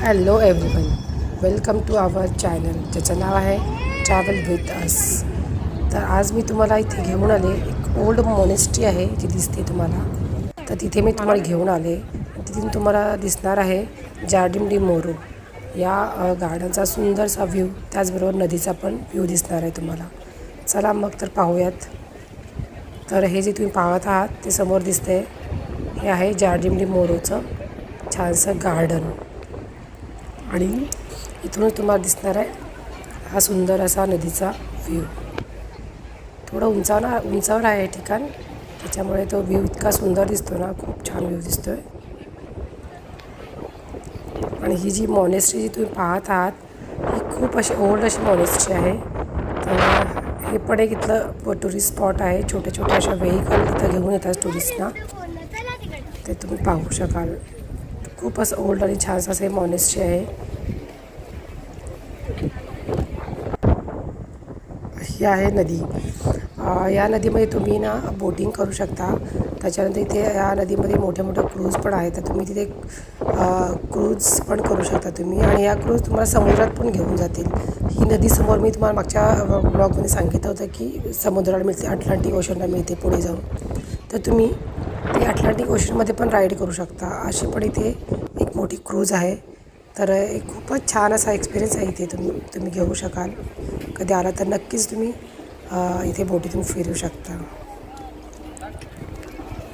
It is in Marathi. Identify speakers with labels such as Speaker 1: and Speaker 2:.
Speaker 1: Hello everyone welcome to our channel ज्याचं नाव आहे ट्रॅव्हल विथ अस तर आज मी तुम्हाला इथे घेऊन आले. एक ओल्ड मॉनेस्ट्री आहे जी दिसते तुम्हाला. तर तिथे मी तुम्हाला घेऊन आले. तिथून तुम्हाला दिसणार आहे जार्डिम डी मोरो या गार्डनचा सुंदरसा व्ह्यू त्याचबरोबर नदीचा पण व्ह्यू दिसणार आहे तुम्हाला. चला मग तर पाहूयात. तर हे जे तुम्ही पाहत आहात ते समोर दिसते हे आहे जार्डिम डी मोरोचं छानसं गार्डन आणि इथूनच तुम्हाला दिसणार आहे हा सुंदर असा नदीचा व्ह्यू थोडं उंचावर उंचावर आहे हे ठिकाण. त्याच्यामुळे तो व्ह्यू इतका सुंदर दिसतो ना खूप छान व्ह्यू दिसतो आहे आणि ही जी मॉनेस्ट्री जी तुम्ही पाहत आहात ही खूप अशी ओल्ड अशी मॉनेस्ट्री आहे. तर हे पण एक इथलं टुरिस्ट स्पॉट आहे. छोट्या छोट्या अशा व्हेकल तिथं घेऊन येतात टुरिस्टना ते तुम्ही पाहू शकाल. खूपच ओल्ड आणि छान असे मॉनेस्ट्री आहे. ही आहे नदी. या नदीमध्ये तुम्ही ना बोटिंग करू शकता. त्याच्यानंतर इथे या नदीमध्ये मोठ्या मोठे क्रूज पण आहेत. तर तुम्ही तिथे क्रूज पण करू शकता तुम्ही. आणि या क्रूज तुम्हाला समुद्रात पण घेऊन जातील. ही नदी समोर मी तुम्हाला मागच्या ब्लॉगमध्ये सांगितलं होतं की समुद्राला मिळते अटलांटिक ओशनला मिळते पुढे जाऊन. तर तुम्ही ते अटलांटिक ओशनमध्ये पण राईड करू शकता. अशी पण इथे एक मोठी क्रूज आहे. तर एक खूपच छान असा एक्सपिरियन्स आहे इथे. तुम्ही तुम्ही घेऊ शकाल. कधी आला तर नक्कीच तुम्ही इथे बोटीतून फिरू शकता.